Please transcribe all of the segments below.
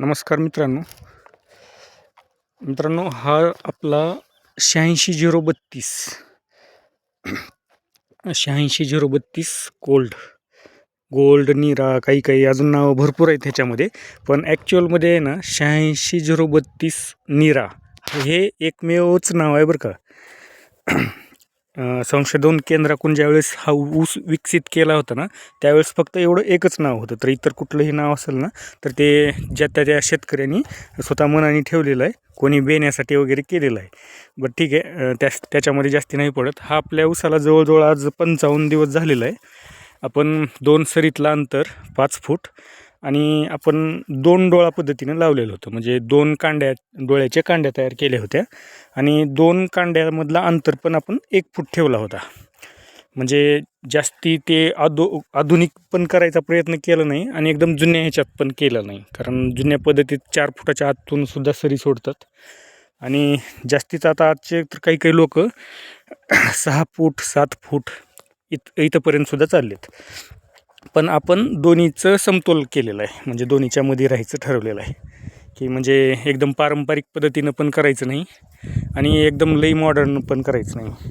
नमस्कार मित्रांनो. मित्रांनो हा आपला शहाऐंशी झिरो बत्तीस. शहाऐंशी झिरो बत्तीस गोल्ड गोल्ड निरा काही काही अजून नावं भरपूर आहेत ह्याच्यामध्ये. पण ॲक्च्युअलमध्ये आहे ना शहाऐंशी झिरो बत्तीस निरा. हे एकमेवच नाव आहे बरं का. संशोधन केंद्राकडून ज्यावेळेस हा ऊस विकसित केला होता ना त्यावेळेस फक्त एवढं एकच नाव होतं. तर इतर कुठलंही नाव असेल ना तर ते ज्या त्या त्या शेतकऱ्यांनी स्वतः मनाने ठेवलेलं आहे. कोणी बेण्यासाठी वगैरे केलेलं आहे. बरं ठीक आहे. त्या त्याच्यामध्ये जास्ती नाही पडत. हा आपल्या ऊसाला जवळजवळ आज पंचावन्न दिवस झालेला आहे. आपण दोन सरीतला अंतर पाच फूट. आणि आपण दोन डोळा पद्धतीनं लावलेलं होतं. म्हणजे दोन कांड्या डोळ्याच्या कांड्या तयार केल्या होत्या आणि दोन कांड्यामधला अंतर पण आपण एक फूट ठेवला होता. म्हणजे जास्ती ते आधु आधुनिक पण करायचा प्रयत्न केला नाही आणि एकदम जुन्या ह्याच्यात पण केलं नाही. कारण जुन्या पद्धतीत चार फुटाच्या आतून सुद्धा सरी सोडतात. आणि जास्तीच आता आजचे तर काही काही लोक सहा फूट सात फूट इत इथंपर्यंतसुद्धा चाललेत. पण आपण दोन्हीचं समतोल केलेलं आहे. म्हणजे दोन्हीच्या मध्ये राहायचं ठरवलेलं आहे. की म्हणजे एकदम पारंपरिक पद्धतीनं पण करायचं नाही आणि एकदम लई मॉडर्न पण करायचं नाही.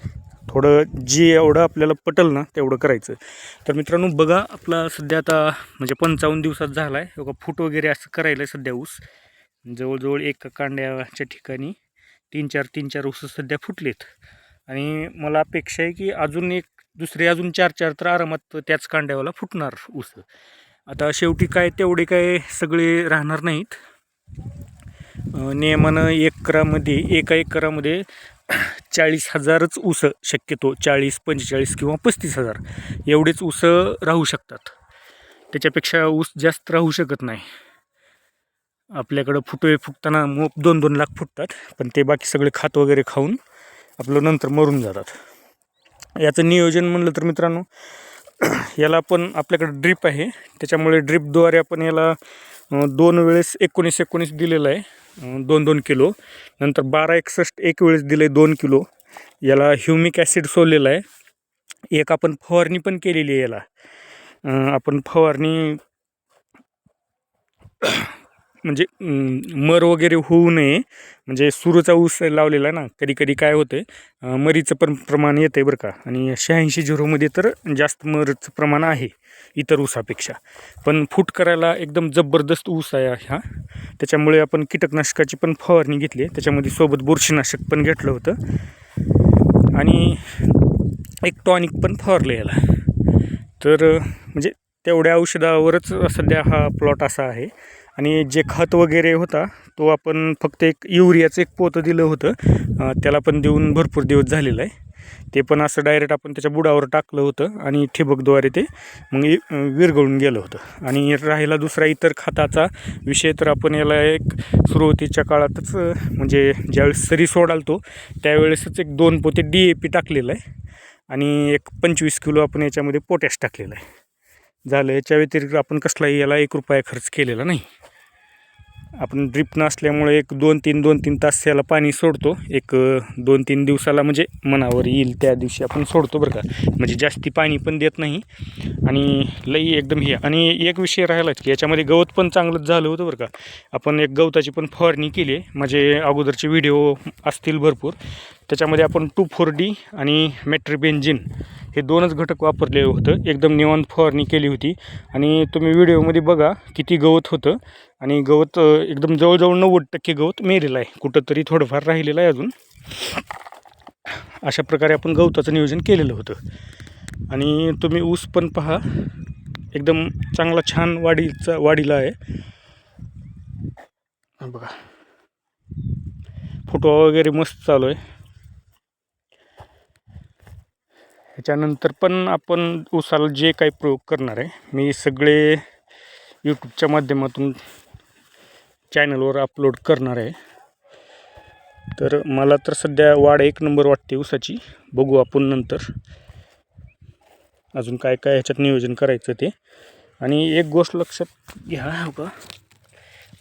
थोडं जे एवढं आपल्याला पटल ना तेवढं करायचं. तर मित्रांनो बघा आपला सध्या आता म्हणजे पंचावन्न दिवसात झाला आहे बघा फूट वगैरे असं करायला आहे सध्या ऊस. जवळजवळ एका कांड्याच्या ठिकाणी तीन चार तीन चार ऊस सध्या फुटलेत. आणि मला अपेक्षा आहे की अजून एक दुसरे अजून चार चार तर आरामात त्याच कांड्यावाला फुटणार ऊस. आता शेवटी काय तेवढे काय सगळे राहणार नाहीत. नियमानं एकरामध्ये एका एकरामध्ये चाळीस हजारच ऊसं शक्यतो चाळीस पंचेचाळीस किंवा पस्तीस हजार एवढेच ऊसं राहू शकतात. त्याच्यापेक्षा ऊस जास्त राहू शकत नाही. आपल्याकडं फुटवे फुटताना मोप दोन दोन लाख फुटतात पण ते बाकी सगळे खात वगैरे खाऊन आपलं नंतर मरून जातात. याचं नियोजन म्हणलं तर मित्रांनो याला आपण आपल्याकडे ड्रीप आहे. त्याच्यामुळे ड्रीपद्वारे आपण याला दोन वेळेस एकोणीस एकोणीस दिलेलं आहे. दोन दोन किलो. नंतर बारा एकसष्ट एक वेळेस दिलं आहे दोन किलो. याला ह्युमिक ॲसिड सोडलेलं आहे. एक आपण फवारणी पण केलेली आहे याला. आपण फवारणी म्हणजे मर वगैरे होऊ नये. म्हणजे सुरूचा ऊस लावलेला आहे ना कधी कधी काय होतं आहे मरीचं पण प्रमाण येतं आहे बरं का. आणि शहाऐंशी झिरोमध्ये तर जास्त मरचं प्रमाण आहे इतर ऊसापेक्षा. पण फूट करायला एकदम जबरदस्त ऊस आहे हा. त्याच्यामुळे आपण कीटकनाशकाची पण फवारणी घेतली आहे. त्याच्यामध्ये सोबत बुरशीनाशक पण घेतलं होतं. आणि एक टॉनिक पण फवारलं याला. तर म्हणजे तेवढ्या औषधावरच सध्या हा प्लॉट असा आहे. आणि जे खत वगैरे होता तो आपण फक्त एक युरियाचं एक पोतं दिलं होतं. त्याला पण देऊन भरपूर दिवस झालेला आहे. ते पण असं डायरेक्ट आपण त्याच्या बुडावर टाकलं होतं आणि ठिबकद्वारे ते मग विरघळून गेलं होतं. आणि राहिला दुसरा इतर खताचा विषय तर आपण याला एक सुरुवातीच्या काळातच म्हणजे ज्यावेळेस सरी सोडालतो त्यावेळेसच एक दोन पोते डी ए पी टाकलेलं आहे. आणि एक पंचवीस किलो आपण याच्यामध्ये पोटॅश टाकलेलं आहे. झालं याच्या व्यतिरिक्त आपण कसलाही याला एक रुपया खर्च केलेला नाही. आपण ड्रिप नसल्यामुळे एक दोन तीन दोन तीन तास याला पाणी सोडतो. एक दोन तीन दिवसाला म्हणजे मनावर येईल त्या दिवशी आपण सोडतो बरं का. म्हणजे जास्ती पाणी पण देत नाही. आणि लई एकदम हे. आणि एक विषय राहिलाच की याच्यामध्ये गवत पण चांगलंच झालं होतं बरं का. आपण एक गवताची पण फवारणी केली. आहे माझे अगोदरचे व्हिडिओ असतील भरपूर. त्याच्यामध्ये आपण टू फोर डी आणि मेट्रिबेंजिन हे दोनच घटक वापरले होतं. एकदम निवांत फवारणी केली होती. आणि तुम्ही व्हिडिओमध्ये बघा किती गवत होतं. आणि गवत एकदम जवळजवळ नव्वद टक्के गवत मेलेलं आहे. कुठंतरी थोडंफार राहिलेलं आहे अजून. अशा प्रकारे आपण गवताचं नियोजन केलेलं होतं. आणि तुम्ही ऊस पण पहा. एकदम चांगला छान वाढीचा वाढीला आहे. बघा. फुटवा वगैरे मस्त चालू आहे. ह्याच्यानंतर पण आपण उसाला जे काही प्रयोग करणार आहे मी सगळे यूट्यूबच्या माध्यमातून चॅनलवर अपलोड करणार आहे. तर मला तर सध्या वाढ एक नंबर वाटते उसाची. बघू आपण नंतर. अजून काय काय ह्याच्यात नियोजन करायचं ते. आणि एक गोष्ट लक्षात घ्या हो का?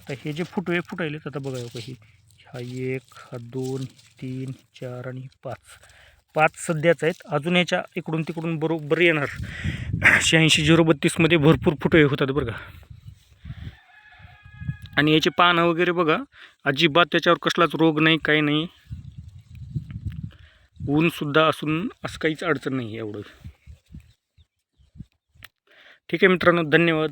तर हे जे फुटवे फुटायलेत आता बघा हो का हे. हा एक हा दोन तीन चार आणि पाच. पाच सध्याच आहेत. अजून याच्या इकडून तिकडून बरोबर येणार. शहाऐंशी झिरो बत्तीसमध्ये भरपूर फुटवे होतात बरं का. आणि याचे पानं वगैरे बघा. अजिबात त्याच्यावर कसलाच रोग नाही काही नाही. ऊनसुद्धा असून असं काहीच अडचण नाही आहे एवढं. ठीक आहे मित्रांनो धन्यवाद.